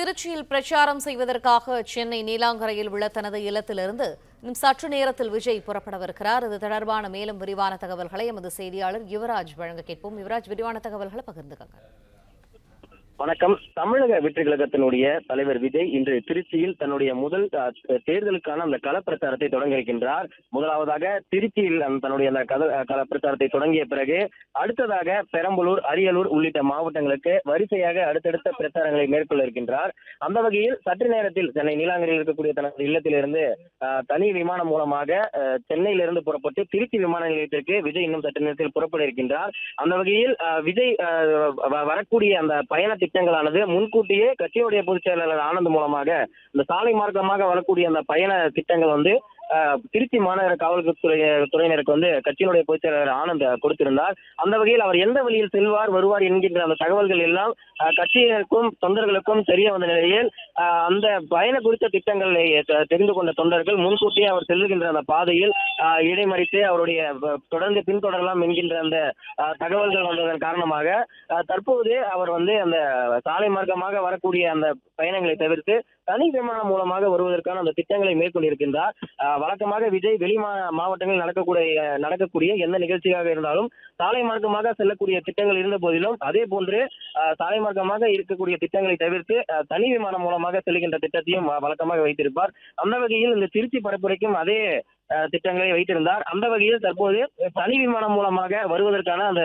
திருச்சியில் பிரச்சாரம் செய்வதற்காக சென்னை நீலாங்கரையில் உள்ள தனது இல்லத்திலிருந்து இன்னும் சற்று நேரத்தில் விஜய் புறப்படவிருக்கிறார். இது தொடர்பான மேலும் விரிவான தகவல்களை எமது செய்தியாளர் யுவராஜ் வழங்க கேட்போம். யுவராஜ் விரிவான தகவல்களை பகிர்ந்துக்கங்க. வணக்கம். தமிழக வெற்றி கழகத்தினுடைய தலைவர் விஜய் இன்று திருச்சியில் தன்னுடைய முதல் தேர்தலுக்கான அந்த கள பிரச்சாரத்தை தொடங்கி இருக்கின்றார் முதலாவதாக திருச்சியில் அந்த தன்னுடைய அந்த கத- கள பிரச்சாரத்தை தொடங்கிய பிறகு அடுத்ததாக பெரம்பலூர் அரியலூர் உள்ளிட்ட மாவட்டங்களுக்கு வரிசையாக அடுத்தடுத்த பிரச்சாரங்களை மேற்கொள்ள இருக்கின்றார். அந்த வகையில் சற்று நேரத்தில் சென்னை நீலாங்கரியில் இருக்கக்கூடிய தனது இல்லத்திலிருந்து தனி விமானம் மூலமாக சென்னையிலிருந்து புறப்பட்டு திருச்சி விமான நிலையத்திற்கு விஜய் இன்னும் சற்று நேரத்தில் புறப்பட இருக்கின்றார். அந்த வகையில் விஜய் அஹ், வ- வரக்கூடிய அந்த பயணத்தை திட்டங்களானது முன்கூட்டியே கட்சியுடைய பொதுச் செயலாளர் ஆனந்த் மூலமாக இந்த சாலை மார்க்கமாக வரக்கூடிய அந்த பயண திட்டங்கள் வந்து திருச்சி மாநகர காவல்துறை துறையினருக்கு வந்து கட்சியினுடைய பொதுச் செயலாளர் ஆனந்த் கொடுத்திருந்தார். அந்த வகையில் அவர் எந்த வழியில் செல்வார் வருவார் என்கின்ற அந்த தகவல்கள் எல்லாம் கட்சியினருக்கும் தொண்டர்களுக்கும் தெரிய வந்த நிலையில் அந்த பயண குறித்த திட்டங்களை தெ- தெரிந்து கொண்ட தொண்டர்கள் முன்கூட்டியே அவர் செல்லுகின்ற அந்த பாதையில் இடைமறித்து அவருடைய தொடர்ந்து பின்தொடரலாம் என்கின்ற அந்த தகவல்கள் வந்ததன் காரணமாக தற்போது அவர் வந்து அந்த சாலை மார்க்கமாக வரக்கூடிய அந்த பயணங்களை தவிர்த்து தனி விமானம் மூலமாக வருவதற்கான அந்த திட்டங்களை மேற்கொண்டிருக்கின்றார். வழக்கமாக விஜய் வெளி மா- மாவட்டங்களில் நடக்கக்கூடிய நடக்கக்கூடிய எந்த நிகழ்ச்சியாக இருந்தாலும் சாலை மார்க்கமாக செல்லக்கூடிய திட்டங்கள் இருந்த போதிலும் அதே போன்று சாலை மார்க்கமாக இருக்கக்கூடிய திட்டங்களை தவிர்த்து தனி விமானம் மூலமாக செல்கின்ற திட்டத்தையும் வழக்கமாக வைத்திருப்பார். அந்த வகையில் இந்த திருச்சி பரப்புரைக்கும் அதே திட்டங்களை வைத்திருந்தார். அந்த வகையில் தற்போது தனி விமானம் மூலமாக வருவதற்கான அந்த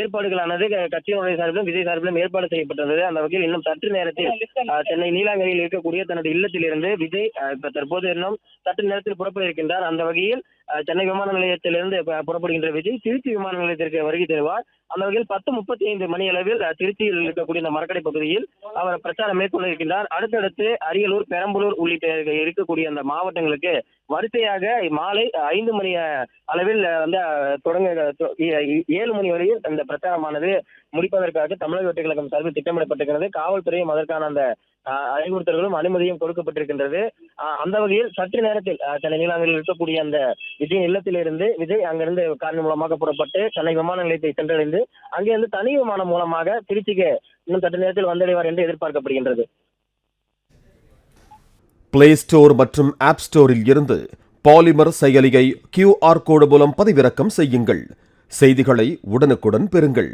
ஏற்பாடுகளானது கட்சியினுடைய சார்பிலும் விஜய் சார்பிலும் ஏற்பாடு செய்யப்பட்டிருந்தது. அந்த வகையில் இன்னும் சற்று நேரத்தில் சென்னை நீலாங்கரையில் இருக்கக்கூடிய தனது இல்லத்திலிருந்து விஜய் தற்போது இன்னும் சற்று நேரத்தில் புறப்பட இருக்கின்றார். அந்த வகையில் சென்னை விமான நிலையத்திலிருந்து புறப்படுகின்ற விஜய் திருச்சி விமான நிலையத்திற்கு வருகை தருவார். அந்த வகையில் பத்து முப்பத்தி ஐந்து மணி அளவில் திருச்சியில் இருக்கக்கூடிய இந்த மரக்கடை பகுதியில் அவர் பிரச்சாரம் மேற்கொள்ள இருக்கின்றார். அடுத்தடுத்து அரியலூர் பெரம்பலூர் உள்ளிட்ட இருக்கக்கூடிய அந்த மாவட்டங்களுக்கு வரிசையாக மாலை ஐந்து மணி அளவில் வந்து தொடங்க ஏழு மணி வரையில் அந்த பிரச்சாரமானது முடிப்பதற்காக தமிழக வெற்றி கழகம் சார்பில் திட்டமிடப்பட்டிருக்கிறது. காவல்துறையும் அதற்கான அந்த அறிவுறுத்தல்களும் அனுமதியும் கொடுக்கப்பட்டிருக்கின்றது. அந்த வகையில் சற்று நேரத்தில் சென்னை நீலாங்கரையில் இருக்கக்கூடிய அந்த விஜய் இல்லத்திலிருந்து விஜய் அங்கிருந்து காரின் மூலமாக புறப்பட்டு சென்னை விமான நிலையத்தை சென்றடைந்து அங்கிருந்து தனி விமானம் மூலமாக திருச்சிக்கு இன்னும் சற்று நேரத்தில் வந்தடைவார் என்று எதிர்பார்க்கப்படுகின்றது. பிளே ஸ்டோர் மற்றும் ஆப் ஸ்டோரில் இருந்து பாலிமர் செயலியை கியூஆர் கோடு மூலம் பதிவிறக்கம் செய்யுங்கள். செய்திகளை உடனுக்குடன் பெறுங்கள்.